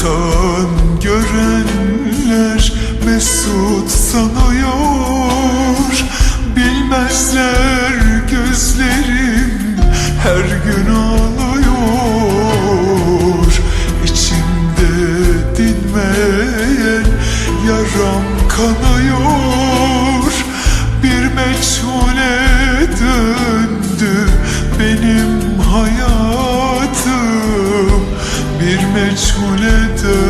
Uzaktan görenler mesut sanıyor. Bilmezler gözlerim her gün ağlıyor. İçimde dinmeyen yaram kanıyor. Bir meçhule döndü benim hayatım meçhule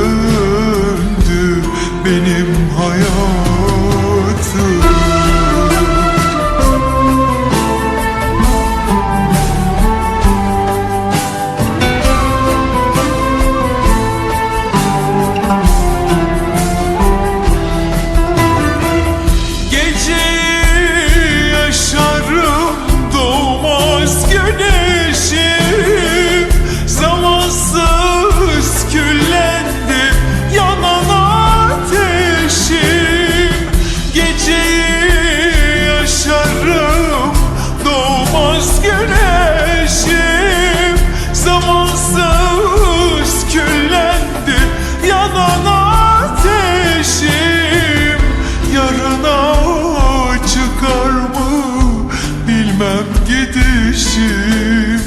gidişim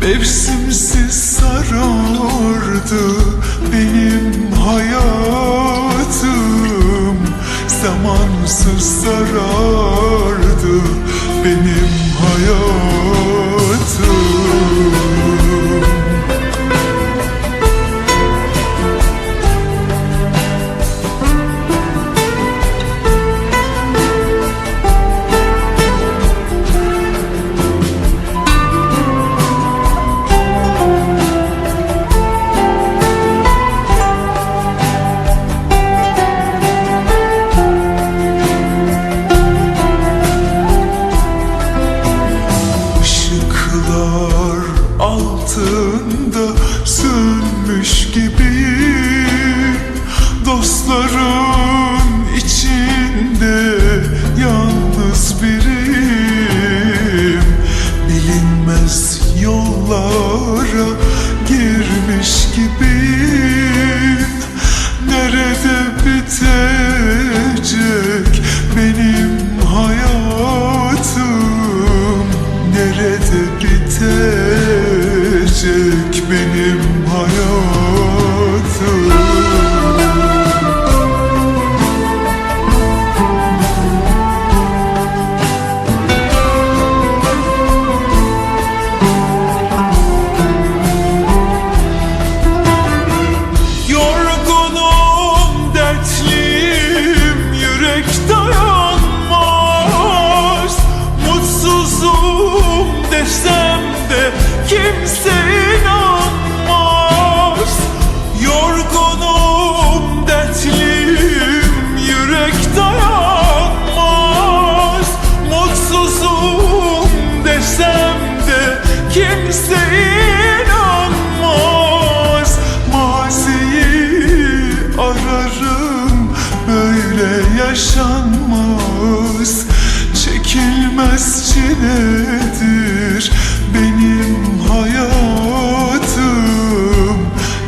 Mevsimsiz sarardı benim hayatım. Zamansız sarardı benim hayatım altında sönmüş gibiyim Dostların içinde yalnız biriyim Bilinmez yollara girmiş gibiyim Nerede bitecek bitecek benim hayatım. Yorgunum, dertliyim, yürek dayanmaz. Mutsuzum desem de kimse yaşanmaz. Çekilmez çiledir benim hayatım.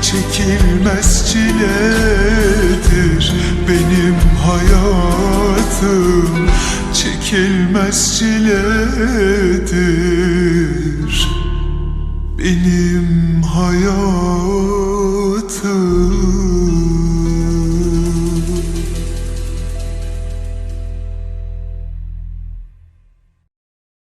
Çekilmez çiledir benim hayatım. Çekilmez çiledir benim